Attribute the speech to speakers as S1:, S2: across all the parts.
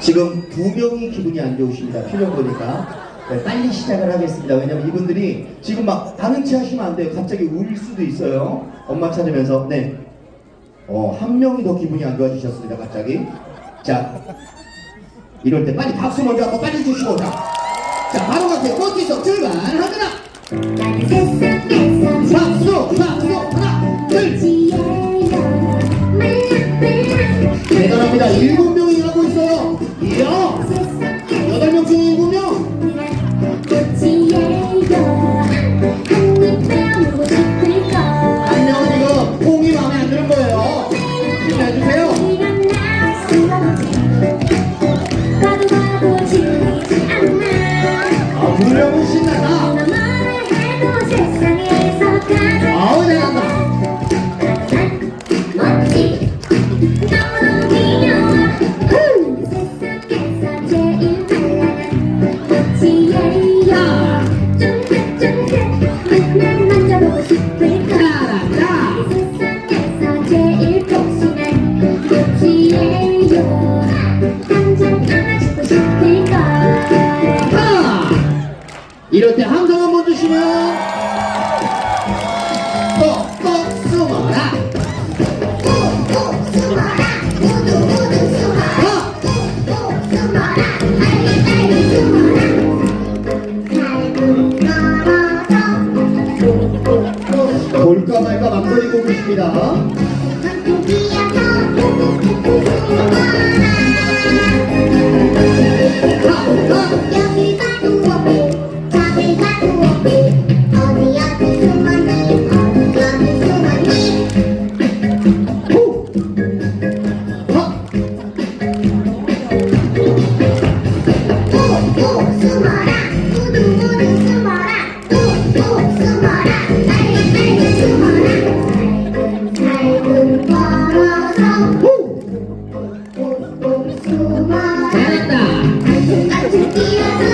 S1: 지금 두 명이 기분이 안 좋으십니다. 표정 보니까. 네, 빨리 시작을 하겠습니다. 왜냐면 이분들이 지금 막 다른 체 하시면 안 돼요. 갑자기 울 수도 있어요. 엄마 찾으면서. 네. 어, 한 명이 더 기분이 안 좋아지셨습니다. 갑자기. 자. 이럴 때 빨리 박수 먼저 한번 빨리 주시고. 자, 자 바로 갈게요. 꽃기서.
S2: 나는 세상에서
S1: 박수, 박수, 하나, 둘. 대단합니다. 일곱 명 여덟 명 중에 이럴 때 함성 한번 주시면 숨어라
S2: 모두 모두 숨어라 꾹꾹 숨어라 빨리 빨리 숨어라 살금 걸어서
S1: 후.
S2: 꾹꾹 숨어라
S1: 잘한다.
S2: 같은 뛰어서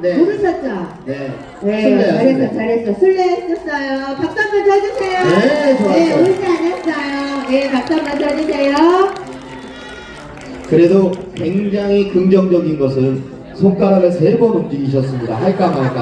S3: 술래예요.
S1: 네.
S3: 모르셨죠?
S1: 네.
S3: 네,
S1: 술래요,
S3: 잘했어,
S1: 술래.
S3: 잘했어. 술래 했었어요. 박수 한번 쳐주세요.
S1: 네, 좋았어요.
S3: 네, 울지 않았어요. 네, 박수 한번 쳐주세요.
S1: 그래도 굉장히 긍정적인 것은 손가락을 세 번 움직이셨습니다. 할까 말까.